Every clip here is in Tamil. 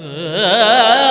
mùa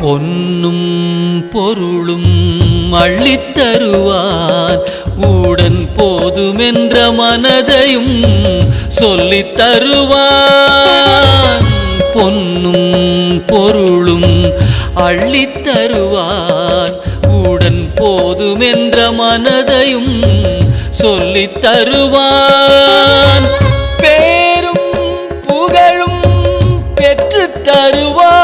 பொன்னும் பொருளும் அள்ளித்தருவான் உடன் போதுமென்ற மனதையும் சொல்லித் தருவான் பொன்னும் பொருளும் அள்ளித்தருவான் உடன் போதுமென்ற மனதையும் சொல்லித் தருவான் பேரும் புகழும் பெற்றுத் தருவான்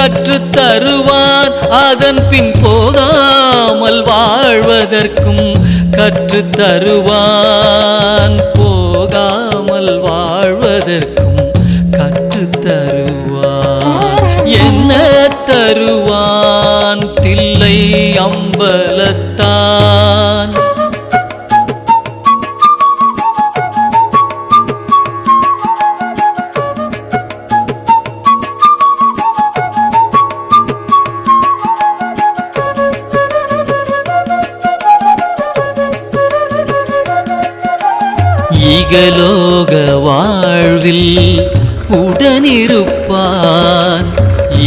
கற்றுத் தருவான் அதன் பின் போகாமல் வாழ்வதற்கும் கற்றுத் தருவான். போகாமல் வாழ்வதற்கும் கற்றுத் தருவான் என்ன தருவான்? தில்லை அம்பலத்தான் இகலோக வாழ்வில் உடனிருப்பான்.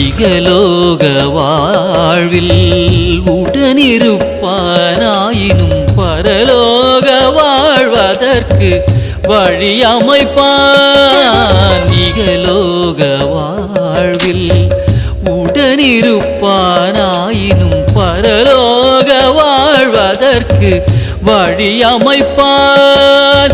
இகலோக வாழ்வில் உடனிருப்பானாயினும் பரலோக வாழ்வதற்கு வழி அமைப்பான் இகலோக வாழ்வில் உடனிருப்பானாயினும் பரலோக வாழ்வதற்கு வழி அமைப்பான்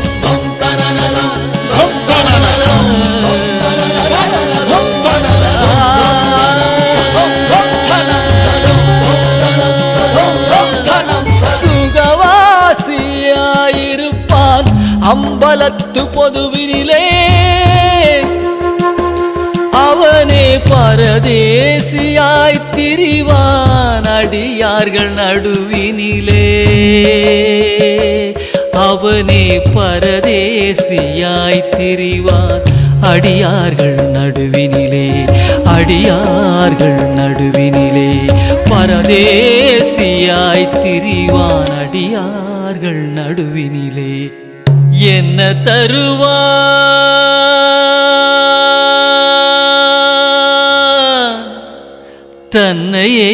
அம்பலத்து பொதுவினிலே அவனே பரதேசியாய் திரிவான் அடியார்கள் நடுவினிலே. அவனே பரதேசியாய் திரிவான் அடியார்கள் நடுவினிலே. அடியார்கள் நடுவினிலே. பரதேசியாய் திரிவான் அடியார்கள் நடுவினிலே. என்ன தருவா? தன்னையே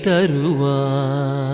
தருவா?